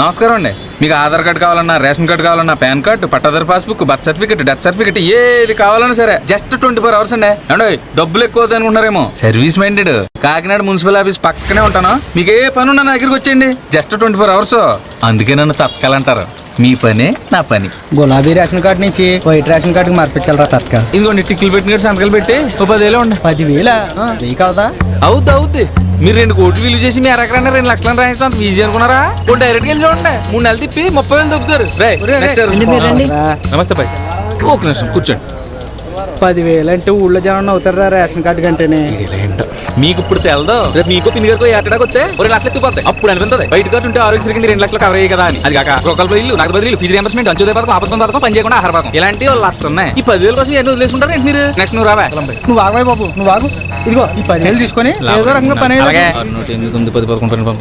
నమస్కారం అండి. మీకు ఆధార్ కార్డు కావాలన్నా రేషన్ కార్డు కావాలన్నా పాన్ కార్డు పట్టాదారు passbook birth certificate death certificate ఏది కావాలన్నా సరే జస్ట్ ట్వంటీ ఫోర్ అవర్స్ అండి. అండి డబ్బులు ఎక్కువ అవుతాయి service minded Kakinada municipal office పక్కనే ఉంటాను. మీకు ఏ పని ఉన్నా నా దగ్గరికి వచ్చేయండి. Just twenty four hours. అందుకే నన్ను తప్పకాలంటారు మీ పనే నా పని. గులాబీ రేషన్ కార్డు నుంచి వైట్ రేషన్ కార్డుకి మార్పించాలరా తత్కాల్ ఇదిగోండి టిక్కిలు పెట్టిన సంతకాలు పెట్టి ఓ పదివేలు ఉండి. పదివేల? వెయ్యి కావదా అవుద్ది అవుద్ది. మీరు రెండు కోట్లు విలువ చేసి మీ ఎకరాన్ని రెండు లక్షలను రాయించడం ఈజీ అనుకున్నారా? ఓ డైరెక్ట్ వెళ్ళి చూడండి. మూడు నెలలు తిప్పి ముప్పై వేలు ఎవరు? నమస్తే బాయ్. ఒక నిమిషం కూర్చోండి. పదివేలు అంటే ఊళ్ళో జనం అవుతారా రేషన్ కార్డు కంటేనే. మీకు ఇప్పుడు తెలదు? రేపు మీకు పిన్ని గారికి ఎట్టడానికి వస్తే రెండు లక్షలు ఎత్తుకుపోతాయి. అప్పుడు అనిపిస్తుంది. బయట కార్డు ఉంటే ఆరోగ్య కింద రెండు లక్షలు కవర్ అయ్యి కదా అని. అది కాక ఒకళ్ళ ఇల్లు నాకు బదిలీ ఫీజు రియంబర్స్మెంట్ అంచోదయ పథకం ఆపత్తం పథకం పని చేయకుండా ఆహార పథకం. ఇలాంటి వాళ్ళు లక్ష ఉన్నాయి. ఈ పదివేల కోసం ఎన్ని వదిలేసుకుంటారు ఏంటి మీరు? నెక్స్ట్ నువ్వు రావా. నువ్వు ఆగవాయి బాబు నువ్వు ఆగు. ఇదిగో ఈ పదివేలు తీసుకొని ఏదో రకంగా పని అలాగే. నూట ఎనిమిది తొమ్మిది పది పదకొండు.